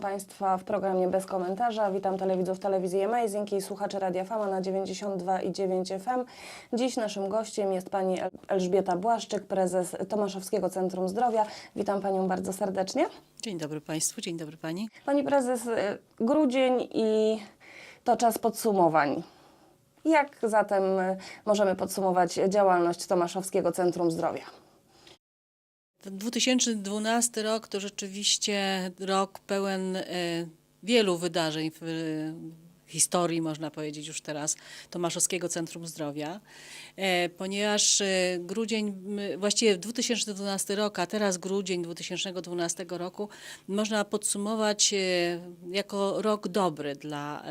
Witam Państwa w programie Bez Komentarza. Witam telewidzów telewizji Amazing i słuchaczy Radia Fama na 92,9 FM. Dziś naszym gościem jest pani El- Elżbieta Błaszczyk, prezes Tomaszowskiego Centrum Zdrowia. Witam Panią bardzo serdecznie. Dzień dobry Państwu, dzień dobry Pani. Pani prezes, y, grudzień i to czas podsumowań. Jak zatem y, możemy podsumować działalność Tomaszowskiego Centrum Zdrowia? 2012 rok to rzeczywiście rok pełen e, wielu wydarzeń w e, historii, można powiedzieć już teraz, Tomaszowskiego Centrum Zdrowia, e, ponieważ grudzień, właściwie 2012 rok, a teraz grudzień 2012 roku można podsumować jako rok dobry dla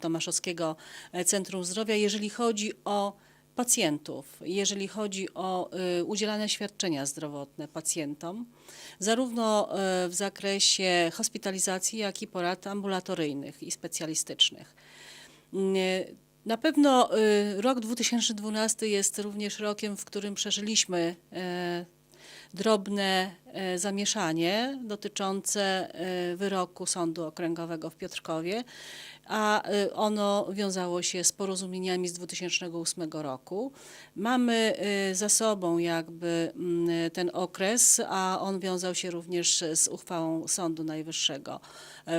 Tomaszowskiego Centrum Zdrowia, jeżeli chodzi o pacjentów, jeżeli chodzi o y, udzielane świadczenia zdrowotne pacjentom, zarówno y, w zakresie hospitalizacji, jak i porad ambulatoryjnych i specjalistycznych. Y, Na pewno rok 2012 jest również rokiem, w którym przeżyliśmy drobne e, zamieszanie dotyczące e, wyroku Sądu Okręgowego w Piotrkowie, a e, ono wiązało się z porozumieniami z 2008 roku. Mamy za sobą jakby mm, ten okres, a on wiązał się również z uchwałą Sądu Najwyższego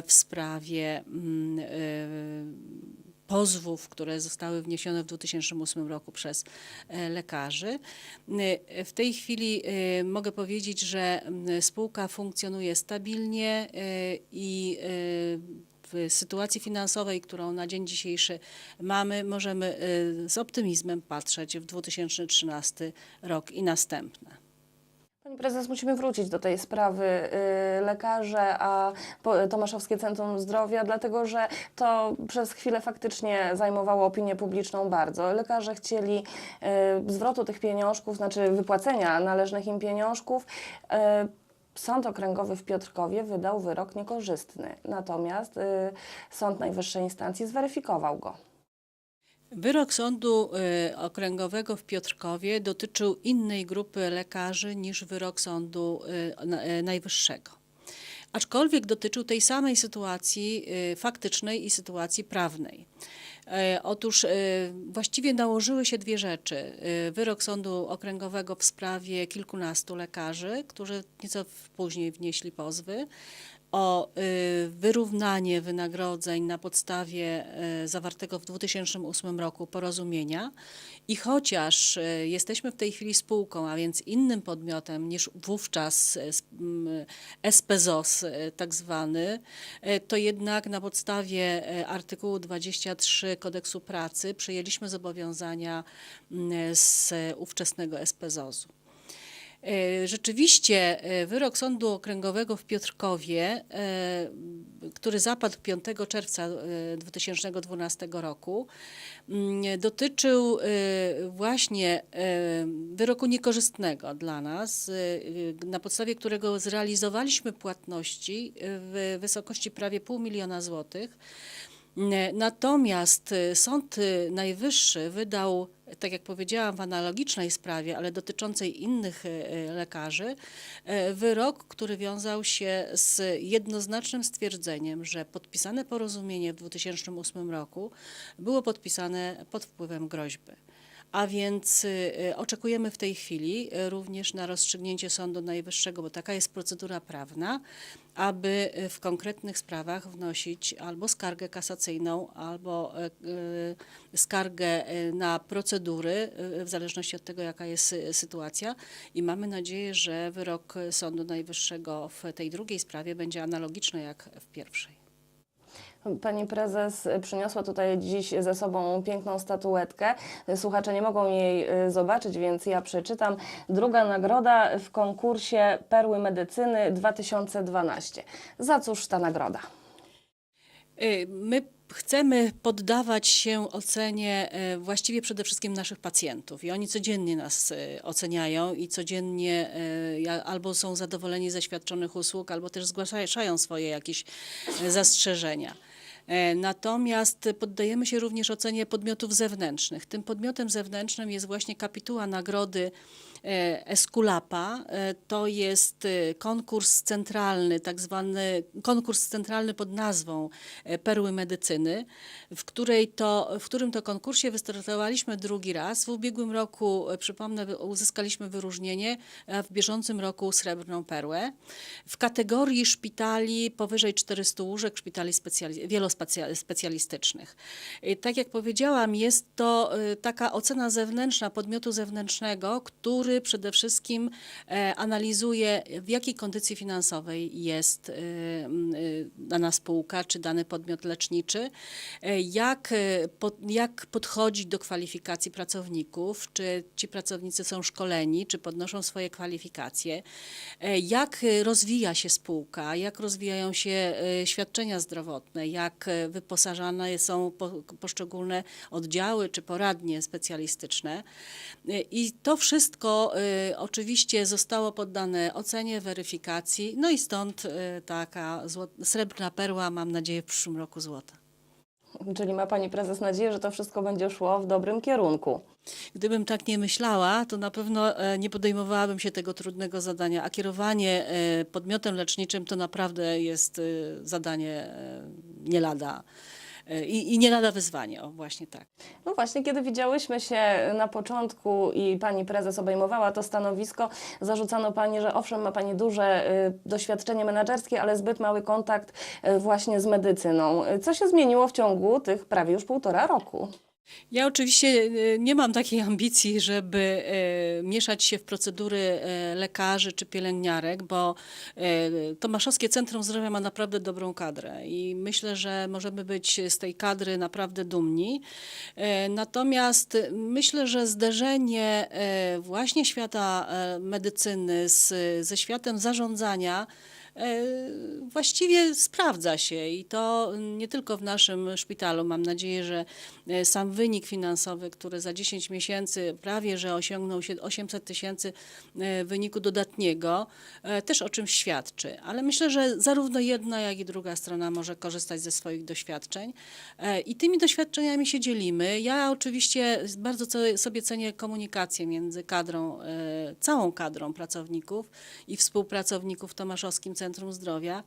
w sprawie mm, pozwów, które zostały wniesione w 2008 roku przez e, lekarzy. E, W tej chwili e, mogę powiedzieć, że spółka funkcjonuje stabilnie i w sytuacji finansowej, którą na dzień dzisiejszy mamy, możemy z optymizmem patrzeć w 2013 rok i następne. Pani prezes, musimy wrócić do tej sprawy y, lekarze, a Tomaszowskie Centrum Zdrowia, dlatego że to przez chwilę faktycznie zajmowało opinię publiczną bardzo. Lekarze chcieli y, zwrotu tych pieniążków, znaczy wypłacenia należnych im pieniążków. Y, Sąd Okręgowy w Piotrkowie wydał wyrok niekorzystny, natomiast Sąd Najwyższej Instancji zweryfikował go. Wyrok Sądu y, Okręgowego w Piotrkowie dotyczył innej grupy lekarzy niż wyrok Sądu na- y, Najwyższego. Aczkolwiek dotyczył tej samej sytuacji faktycznej i sytuacji prawnej. E, Otóż właściwie nałożyły się dwie rzeczy. Wyrok Sądu Okręgowego w sprawie kilkunastu lekarzy, którzy nieco później wnieśli pozwy, o y, wyrównanie wynagrodzeń na podstawie y, zawartego w 2008 roku porozumienia. I chociaż y, jesteśmy w tej chwili spółką, a więc innym podmiotem niż wówczas SPZOS tak zwany, to jednak na podstawie artykułu 23 Kodeksu Pracy przyjęliśmy zobowiązania z ówczesnego SPZOS-u. E, Rzeczywiście e, wyrok Sądu Okręgowego w Piotrkowie, e, który zapadł 5 czerwca e, 2012 roku, mm, dotyczył właśnie wyroku niekorzystnego dla nas, na podstawie którego zrealizowaliśmy płatności w wysokości prawie pół miliona złotych. Nie, Natomiast y, Sąd y, Najwyższy wydał, tak jak powiedziałam, w analogicznej sprawie, ale dotyczącej innych lekarzy, wyrok, który wiązał się z jednoznacznym stwierdzeniem, że podpisane porozumienie w 2008 roku było podpisane pod wpływem groźby. A więc y, y, oczekujemy w tej chwili y, również na rozstrzygnięcie Sądu Najwyższego, bo taka jest procedura prawna, aby w konkretnych sprawach wnosić albo skargę kasacyjną, albo skargę na procedury, w zależności od tego, jaka jest sytuacja. I mamy nadzieję, że wyrok Sądu Najwyższego w tej drugiej sprawie będzie analogiczny jak w pierwszej. Pani prezes przyniosła tutaj dziś ze sobą piękną statuetkę. Słuchacze nie mogą jej y, zobaczyć, więc ja przeczytam. Druga nagroda w konkursie Perły Medycyny 2012. Za cóż ta nagroda? Y, My chcemy poddawać się ocenie e, właściwie przede wszystkim naszych pacjentów i oni codziennie nas oceniają i codziennie albo są zadowoleni ze świadczonych usług, albo też zgłaszają swoje jakieś zastrzeżenia. E, Natomiast poddajemy się również ocenie podmiotów zewnętrznych. Tym podmiotem zewnętrznym jest właśnie kapituła nagrody e, Esculapa. E, To jest e, konkurs centralny, tak zwany konkurs centralny pod nazwą Perły Medycyny, w, której to, w którym to konkursie wystartowaliśmy drugi raz. W ubiegłym roku, przypomnę, uzyskaliśmy wyróżnienie, a w bieżącym roku srebrną perłę. W kategorii szpitali powyżej 400 łóżek, szpitali specjali- wielospecjalistycznych. Tak jak powiedziałam, jest to taka ocena zewnętrzna, podmiotu zewnętrznego, który przede wszystkim e, analizuje, w jakiej kondycji finansowej jest y, y, dana spółka czy dany podmiot leczniczy, e, jak, e, jak podchodzi do kwalifikacji pracowników, czy ci pracownicy są szkoleni, czy podnoszą swoje kwalifikacje, e, jak e, rozwija się spółka, jak rozwijają się e, świadczenia zdrowotne, jak e, wyposażane są po, poszczególne oddziały czy poradnie specjalistyczne. E, I to wszystko e, oczywiście zostało poddane ocenie, weryfikacji, no i stąd e, taka srebrna perła, mam nadzieję, w przyszłym roku złota. Czyli ma Pani Prezes nadzieję, że to wszystko będzie szło w dobrym kierunku. Gdybym tak nie myślała, to na pewno e, nie podejmowałabym się tego trudnego zadania, a kierowanie e, podmiotem leczniczym to naprawdę jest e, zadanie nie lada i, i nie lada wyzwanie, o właśnie tak. No właśnie, kiedy widziałyśmy się na początku i pani prezes obejmowała to stanowisko, zarzucano pani, że owszem, ma pani duże y, doświadczenie menedżerskie, ale zbyt mały kontakt y, właśnie z medycyną. Y, Co się zmieniło w ciągu tych prawie już półtora roku? Ja oczywiście e, nie mam takiej ambicji, żeby e, mieszać się w procedury e, lekarzy czy pielęgniarek, bo Tomaszowskie Centrum Zdrowia ma naprawdę dobrą kadrę i myślę, że możemy być z tej kadry naprawdę dumni. Natomiast myślę, że zderzenie właśnie świata medycyny z, ze światem zarządzania właściwie sprawdza się i to nie tylko w naszym szpitalu. Mam nadzieję, że e, sam wynik finansowy, który za 10 miesięcy prawie, że osiągnął się 800 tysięcy e, wyniku dodatniego, e, też o czymś świadczy. Ale myślę, że zarówno jedna, jak i druga strona może korzystać ze swoich doświadczeń e, i tymi doświadczeniami się dzielimy. Ja oczywiście bardzo sobie cenię komunikację między kadrą, e, całą kadrą pracowników i współpracowników Tomaszowskim Centrum Zdrowia.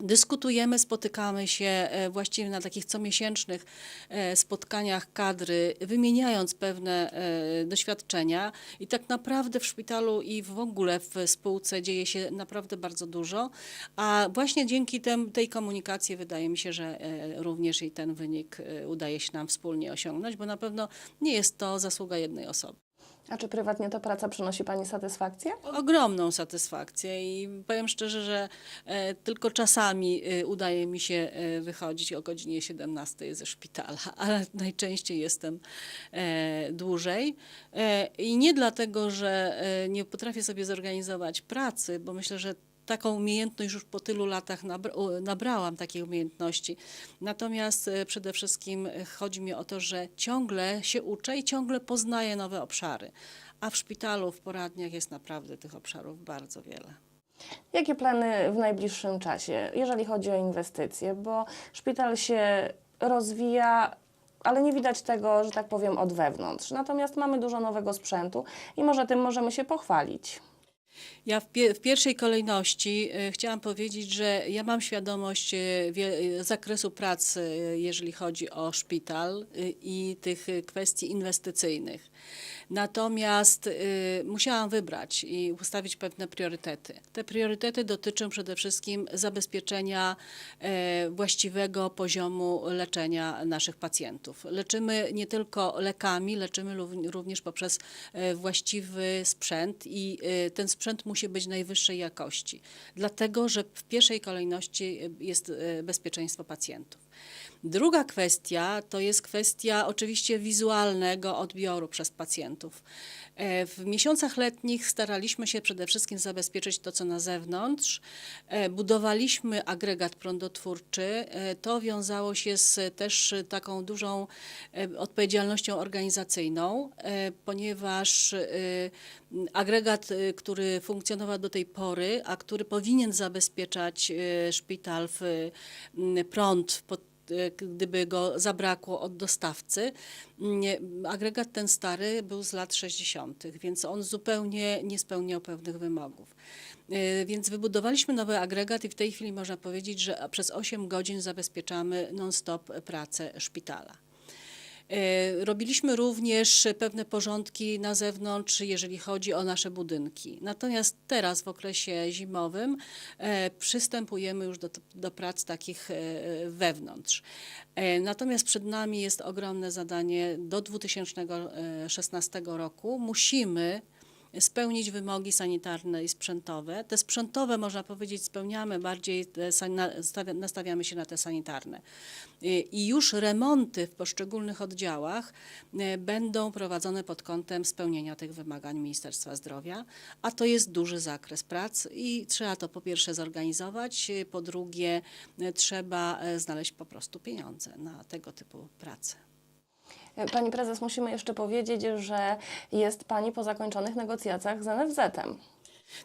Dyskutujemy, spotykamy się e, właściwie na takich comiesięcznych e, spotkaniach kadry, wymieniając pewne e, doświadczenia. I tak naprawdę w szpitalu i w ogóle w spółce dzieje się naprawdę bardzo dużo. A właśnie dzięki tem, tej komunikacji wydaje mi się, że również i ten wynik udaje się nam wspólnie osiągnąć, bo na pewno nie jest to zasługa jednej osoby. A czy prywatnie ta praca przynosi pani satysfakcję? ogromną satysfakcję i powiem szczerze, że e, tylko czasami e, udaje mi się e, wychodzić o godzinie 17 ze szpitala, ale najczęściej jestem e, dłużej. E, I nie dlatego, że e, nie potrafię sobie zorganizować pracy, bo myślę, że taką umiejętność już po tylu latach nabra- nabrałam takiej umiejętności. Natomiast e, przede wszystkim chodzi mi o to, że ciągle się uczę i ciągle poznaję nowe obszary. A w szpitalu, w poradniach jest naprawdę tych obszarów bardzo wiele. Jakie plany w najbliższym czasie, jeżeli chodzi o inwestycje? Bo szpital się rozwija, ale nie widać tego, że tak powiem, od wewnątrz. Natomiast mamy dużo nowego sprzętu i może tym możemy się pochwalić. Ja w, w pierwszej kolejności e, chciałam powiedzieć, że ja mam świadomość e, e, zakresu pracy, jeżeli chodzi o szpital i tych kwestii inwestycyjnych. Natomiast musiałam wybrać i ustawić pewne priorytety. Te priorytety dotyczą przede wszystkim zabezpieczenia właściwego poziomu leczenia naszych pacjentów. Leczymy nie tylko lekami, leczymy również poprzez właściwy sprzęt i ten sprzęt musi być najwyższej jakości, dlatego że w pierwszej kolejności e, jest e, bezpieczeństwo pacjentów. Druga kwestia to jest kwestia oczywiście wizualnego odbioru przez pacjentów. E, W miesiącach letnich staraliśmy się przede wszystkim zabezpieczyć to, co na zewnątrz. E, Budowaliśmy agregat prądotwórczy. E, To wiązało się z też taką dużą odpowiedzialnością organizacyjną, ponieważ agregat, który funkcjonował do tej pory, a który powinien zabezpieczać szpital w prąd pod gdyby go zabrakło od dostawcy. Nie, Agregat ten stary był z lat 60., więc on zupełnie nie spełniał pewnych wymogów. E, Więc wybudowaliśmy nowy agregat i w tej chwili można powiedzieć, że przez 8 godzin zabezpieczamy non-stop pracę szpitala. E, Robiliśmy również pewne porządki na zewnątrz, jeżeli chodzi o nasze budynki. Natomiast teraz w okresie zimowym e, przystępujemy już do, do prac takich e, wewnątrz. Natomiast przed nami jest ogromne zadanie do 2016 roku. Musimy spełnić wymogi sanitarne i sprzętowe. Te sprzętowe, można powiedzieć, spełniamy, bardziej nastawiamy się na te sanitarne. I i już remonty w poszczególnych oddziałach e, będą prowadzone pod kątem spełnienia tych wymagań Ministerstwa Zdrowia, a to jest duży zakres prac i trzeba to po pierwsze zorganizować, e, po drugie e, trzeba e, znaleźć po prostu pieniądze na tego typu prace. Pani prezes, musimy jeszcze powiedzieć, że jest Pani po zakończonych negocjacjach z NFZ-em.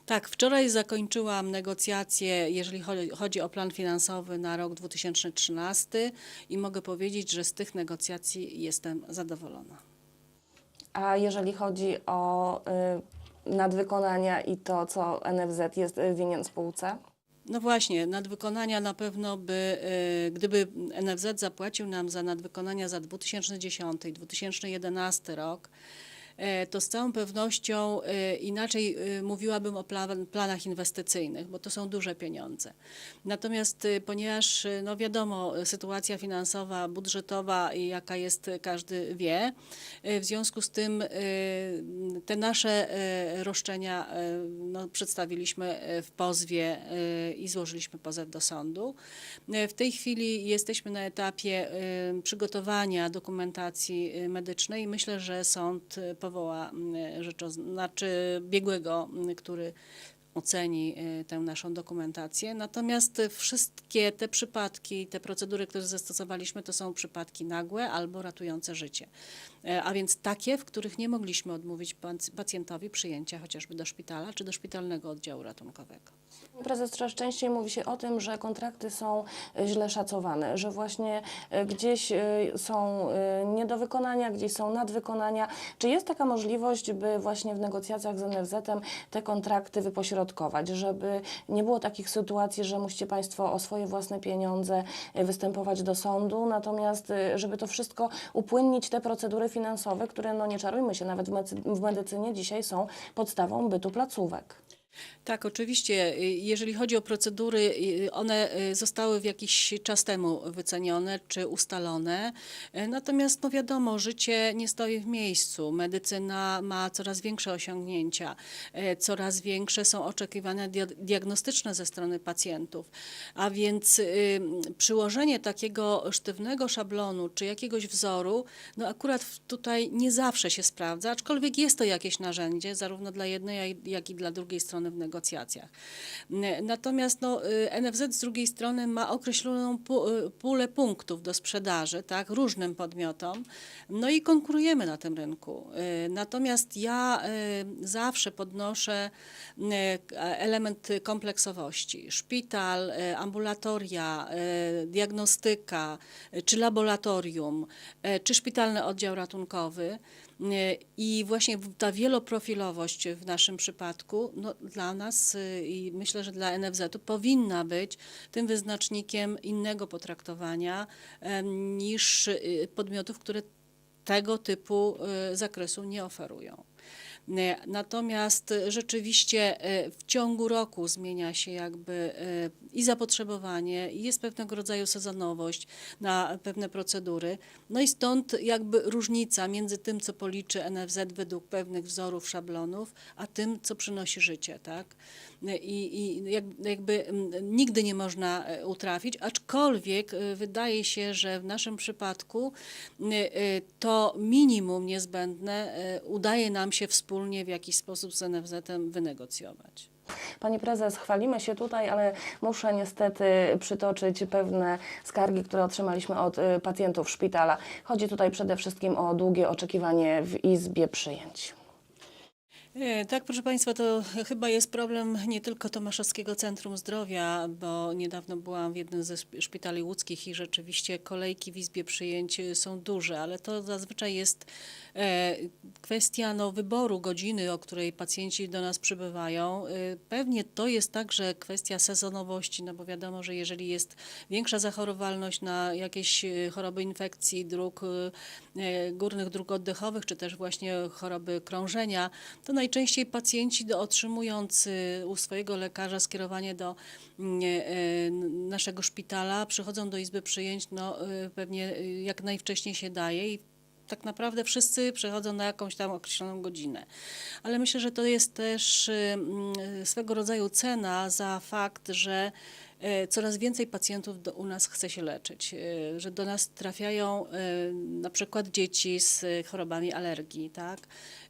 Tak, wczoraj zakończyłam negocjacje, jeżeli chodzi, o plan finansowy na rok 2013 i mogę powiedzieć, że z tych negocjacji jestem zadowolona. A jeżeli chodzi o y, nadwykonania i to, co NFZ jest y, winien spółce? No właśnie, nadwykonania na pewno by, y, gdyby NFZ zapłacił nam za nadwykonania za 2010 i 2011 rok, to z całą pewnością e, inaczej e, mówiłabym o plan- planach inwestycyjnych, bo to są duże pieniądze. Natomiast e, ponieważ, e, no wiadomo, e, sytuacja finansowa, budżetowa jaka jest, e, każdy wie, e, w związku z tym e, te nasze e, roszczenia e, no, przedstawiliśmy e, w pozwie e, i złożyliśmy pozew do sądu. E, W tej chwili jesteśmy na etapie e, przygotowania dokumentacji e, medycznej myślę, że sąd e, powoła m, rzeczoz- znaczy biegłego, m, który oceni e, tę naszą dokumentację. Natomiast e, wszystkie te przypadki, te procedury, które zastosowaliśmy, to są przypadki nagłe albo ratujące życie. E, A więc takie, w których nie mogliśmy odmówić pac- pacjentowi przyjęcia chociażby do szpitala czy do szpitalnego oddziału ratunkowego. Prezes, coraz częściej mówi się o tym, że kontrakty są y, źle szacowane, że właśnie y, gdzieś y, są nie do wykonania, gdzieś są nadwykonania. Czy jest taka możliwość, by właśnie w negocjacjach z NFZ-em te kontrakty wypośrodkować, żeby nie było takich sytuacji, że musicie Państwo o swoje własne pieniądze występować do sądu, natomiast żeby to wszystko upłynnić, te procedury finansowe, które, no nie czarujmy się, nawet w medycynie dzisiaj są podstawą bytu placówek. Tak, oczywiście. Y, Jeżeli chodzi o procedury, y, one y, zostały w jakiś czas temu wycenione czy ustalone. Natomiast, no wiadomo, życie nie stoi w miejscu. Medycyna ma coraz większe osiągnięcia, coraz większe są oczekiwania dia- diagnostyczne ze strony pacjentów. A więc przyłożenie takiego sztywnego szablonu czy jakiegoś wzoru, no akurat tutaj nie zawsze się sprawdza, aczkolwiek jest to jakieś narzędzie, zarówno dla jednej, jak i dla drugiej strony w negocjacjach. Natomiast no, y, NFZ z drugiej strony ma określoną y, pulę punktów do sprzedaży, tak, różnym podmiotom, no i konkurujemy na tym rynku. Y, Natomiast ja zawsze podnoszę element kompleksowości. Szpital, ambulatoria, diagnostyka, czy laboratorium, czy szpitalny oddział ratunkowy. Y, I właśnie ta wieloprofilowość w naszym przypadku no, dla nas y, i myślę, że dla NFZ-u powinna być tym wyznacznikiem innego potraktowania niż y, podmiotów, które tego typu y, zakresu nie oferują. E, Natomiast rzeczywiście e, w ciągu roku zmienia się jakby e, i zapotrzebowanie, i jest pewnego rodzaju sezonowość na pewne procedury. No i stąd jakby różnica między tym, co policzy NFZ według pewnych wzorów, szablonów, a tym, co przynosi życie, tak? I, i jak, jakby nigdy nie można utrafić, aczkolwiek wydaje się, że w naszym przypadku to minimum niezbędne udaje nam się wspólnie w jakiś sposób z NFZ-em wynegocjować. Pani prezes, chwalimy się tutaj, ale muszę niestety przytoczyć pewne skargi, które otrzymaliśmy od y, pacjentów szpitala. Chodzi tutaj przede wszystkim o długie oczekiwanie w izbie przyjęć. E, Tak, proszę Państwa, to chyba jest problem nie tylko Tomaszowskiego Centrum Zdrowia, bo niedawno byłam w jednym ze szp- szpitali łódzkich i rzeczywiście kolejki w Izbie Przyjęć e, są duże, ale to zazwyczaj jest e, kwestia no, wyboru godziny, o której pacjenci do nas przybywają. Pewnie to jest także kwestia sezonowości, no bo wiadomo, że jeżeli jest większa zachorowalność na jakieś choroby infekcji dróg, górnych dróg oddechowych, czy też właśnie choroby krążenia, to najczęściej pacjenci do, otrzymując y, u swojego lekarza skierowanie do mm, e, naszego szpitala, przychodzą do izby przyjęć no, y, pewnie y, jak najwcześniej się daje i tak naprawdę wszyscy przechodzą na jakąś tam określoną godzinę. Ale myślę, że to jest też mm, swego rodzaju cena za fakt, że e, coraz więcej pacjentów do, u nas chce się leczyć, e, że do nas trafiają e, na przykład dzieci z e, chorobami alergii, tak?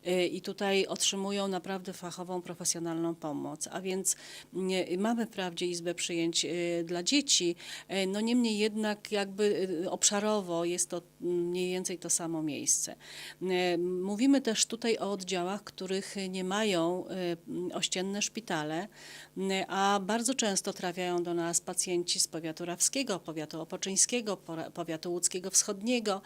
E, I tutaj otrzymują naprawdę fachową, profesjonalną pomoc. A więc nie, mamy wprawdzie izbę przyjęć e, dla dzieci, no niemniej jednak jakby obszarowo jest to mniej więcej to samo miejsce. Mówimy też tutaj o oddziałach, których nie mają ościenne szpitale, a bardzo często trafiają do nas pacjenci z powiatu rawskiego, powiatu opoczyńskiego, powiatu łódzkiego wschodniego.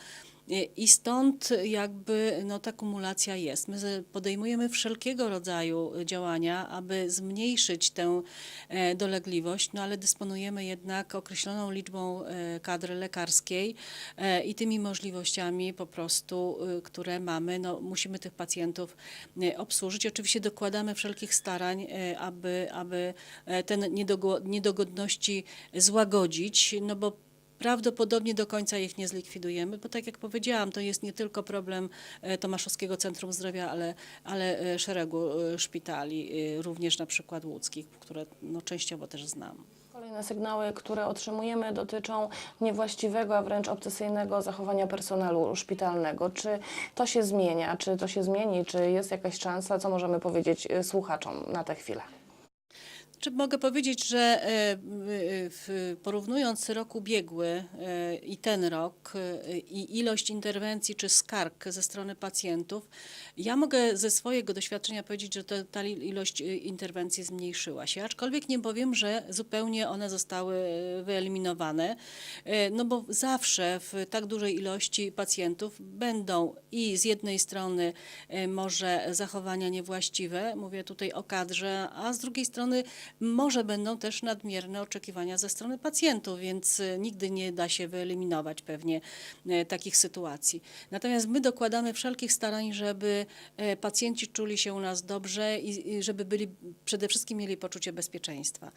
E, I stąd jakby no, ta kumulacja jest. My podejmujemy wszelkiego rodzaju działania, aby zmniejszyć tę e, dolegliwość, no ale dysponujemy jednak określoną liczbą e, kadry lekarskiej e, i tymi możliwościami po prostu, e, które mamy, no, musimy tych pacjentów e, obsłużyć. Oczywiście dokładamy wszelkich starań, e, aby, aby e, te niedogo- niedogodności złagodzić, no bo Prawdopodobnie do końca ich nie zlikwidujemy, bo tak jak powiedziałam, to jest nie tylko problem e, Tomaszowskiego Centrum Zdrowia, ale, ale e, szeregu e, szpitali, również na przykład łódzkich, które no, częściowo też znam. Kolejne sygnały, które otrzymujemy, dotyczą niewłaściwego, a wręcz obsesyjnego zachowania personelu szpitalnego. Czy to się zmienia? Czy to się zmieni? Czy jest jakaś szansa? Co możemy powiedzieć słuchaczom na tę chwilę? Czy mogę powiedzieć, że e, e, porównując rok ubiegły e, i ten rok i ilość interwencji czy skarg ze strony pacjentów, ja mogę ze swojego doświadczenia powiedzieć, że ta ilość interwencji zmniejszyła się, aczkolwiek nie powiem, że zupełnie one zostały wyeliminowane, no bo zawsze w tak dużej ilości pacjentów będą i z jednej strony może zachowania niewłaściwe, mówię tutaj o kadrze, a z drugiej strony może będą też nadmierne oczekiwania ze strony pacjentów, więc e, nigdy nie da się wyeliminować pewnie e, takich sytuacji. Natomiast my dokładamy wszelkich starań, żeby e, pacjenci czuli się u nas dobrze i żeby byli przede wszystkim mieli poczucie bezpieczeństwa.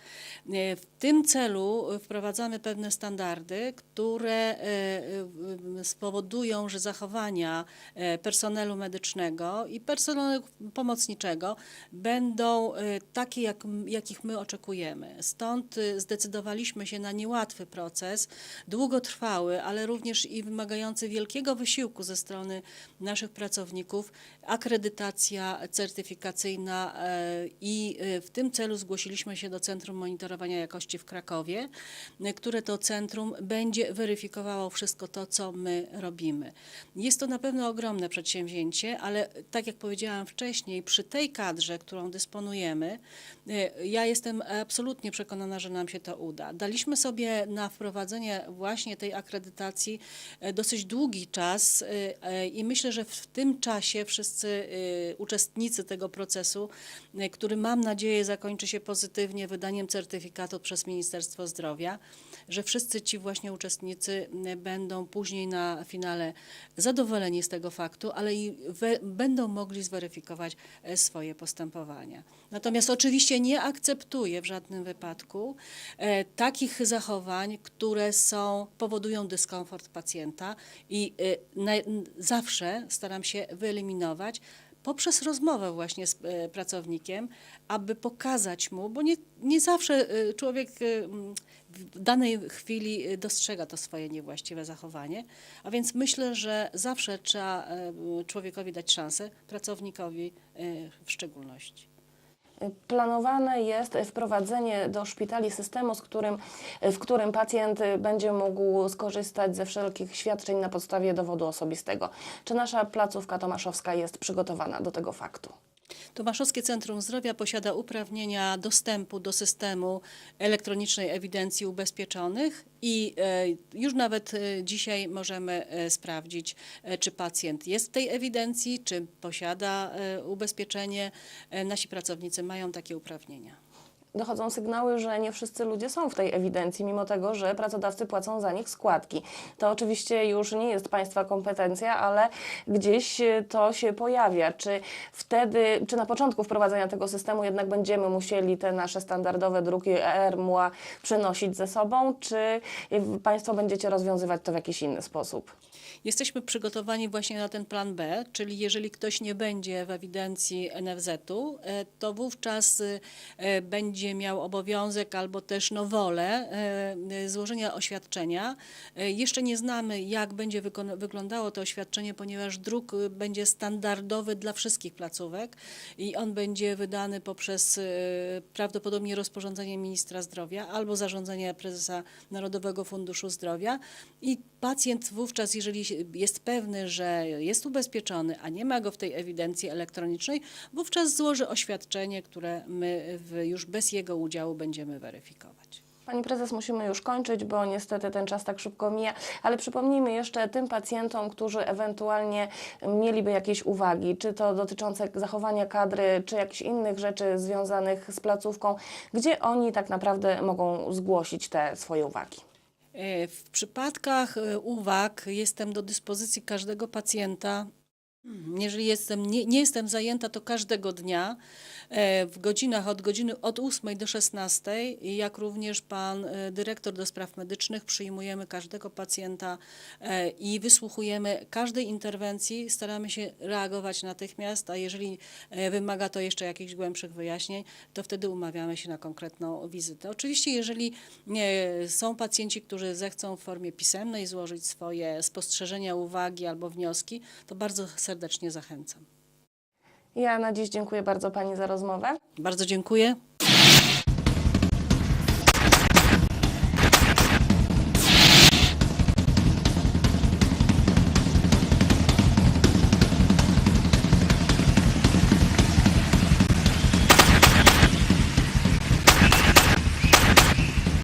W tym celu wprowadzamy pewne standardy, które spowodują, że zachowania personelu medycznego i personelu pomocniczego będą takie, jak, jakich my oczekujemy. Stąd e, zdecydowaliśmy się na niełatwy proces, długotrwały, ale również i wymagający wielkiego wysiłku ze strony naszych pracowników, akredytacja certyfikacyjna e, i e, w tym celu zgłosiliśmy się do Centrum Monitorowania Jakości w Krakowie, e, które to centrum będzie weryfikowało wszystko to, co my robimy. Jest to na pewno ogromne przedsięwzięcie, ale tak jak powiedziałam wcześniej, przy tej kadrze, którą dysponujemy, ja jestem absolutnie przekonana, że nam się to uda. Daliśmy sobie na wprowadzenie właśnie tej akredytacji e, dosyć długi czas e, e, i myślę, że w tym czasie wszyscy uczestnicy tego procesu, który mam nadzieję zakończy się pozytywnie wydaniem certyfikatu przez Ministerstwo Zdrowia, że wszyscy ci właśnie uczestnicy będą później na finale zadowoleni z tego faktu, ale i będą mogli zweryfikować swoje postępowania. Natomiast oczywiście nie akceptuję w żadnym wypadku e, takich zachowań, które są, powodują dyskomfort pacjenta i e, na, zawsze staram się wyeliminować poprzez rozmowę właśnie z e, pracownikiem, aby pokazać mu, bo nie, nie zawsze człowiek w danej chwili dostrzega to swoje niewłaściwe zachowanie, a więc myślę, że zawsze trzeba człowiekowi dać szansę, pracownikowi w szczególności. Planowane jest wprowadzenie do szpitali systemu, z którym, w którym pacjent będzie mógł skorzystać ze wszelkich świadczeń na podstawie dowodu osobistego. Czy nasza placówka tomaszowska jest przygotowana do tego faktu? Tomaszowskie Centrum Zdrowia posiada uprawnienia dostępu do systemu elektronicznej ewidencji ubezpieczonych i e, już nawet e, dzisiaj możemy e, sprawdzić, czy pacjent jest w tej ewidencji, czy posiada ubezpieczenie. Nasi pracownicy mają takie uprawnienia. Dochodzą sygnały, że nie wszyscy ludzie są w tej ewidencji, mimo tego, że pracodawcy płacą za nich składki. To oczywiście już nie jest Państwa kompetencja, ale gdzieś e, to się pojawia. Czy wtedy, czy na początku wprowadzenia tego systemu jednak będziemy musieli te nasze standardowe druki ERMUA przenosić ze sobą, czy e, Państwo będziecie rozwiązywać to w jakiś inny sposób? Jesteśmy przygotowani właśnie na ten plan B, czyli jeżeli ktoś nie będzie w ewidencji NFZ-u, e, to wówczas e, będzie miał obowiązek albo też no wolę e, złożenia oświadczenia. E, Jeszcze nie znamy, jak będzie wyglądało to oświadczenie, ponieważ druk e, będzie standardowy dla wszystkich placówek i on będzie wydany poprzez prawdopodobnie rozporządzenie ministra zdrowia albo zarządzenie prezesa Narodowego Funduszu Zdrowia i pacjent wówczas, jeżeli jest pewny, że jest ubezpieczony, a nie ma go w tej ewidencji elektronicznej, wówczas złoży oświadczenie, które my już bez jego udziału będziemy weryfikować. Pani prezes, musimy już kończyć, bo niestety ten czas tak szybko mija, ale przypomnijmy jeszcze tym pacjentom, którzy ewentualnie mieliby jakieś uwagi, czy to dotyczące zachowania kadry, czy jakichś innych rzeczy związanych z placówką, gdzie oni tak naprawdę mogą zgłosić te swoje uwagi. E, W przypadkach e, uwag jestem do dyspozycji każdego pacjenta. Jeżeli jestem, nie, nie jestem zajęta, to każdego dnia e, w godzinach od godziny od 8 do 16, jak również pan e, dyrektor do spraw medycznych przyjmujemy każdego pacjenta e, i wysłuchujemy każdej interwencji, staramy się reagować natychmiast, a jeżeli wymaga to jeszcze jakichś głębszych wyjaśnień, to wtedy umawiamy się na konkretną wizytę. Oczywiście, jeżeli są pacjenci, którzy zechcą w formie pisemnej złożyć swoje spostrzeżenia, uwagi albo wnioski, to bardzo serdecznie zachęcam. Ja na dziś dziękuję bardzo Pani za rozmowę. Bardzo dziękuję.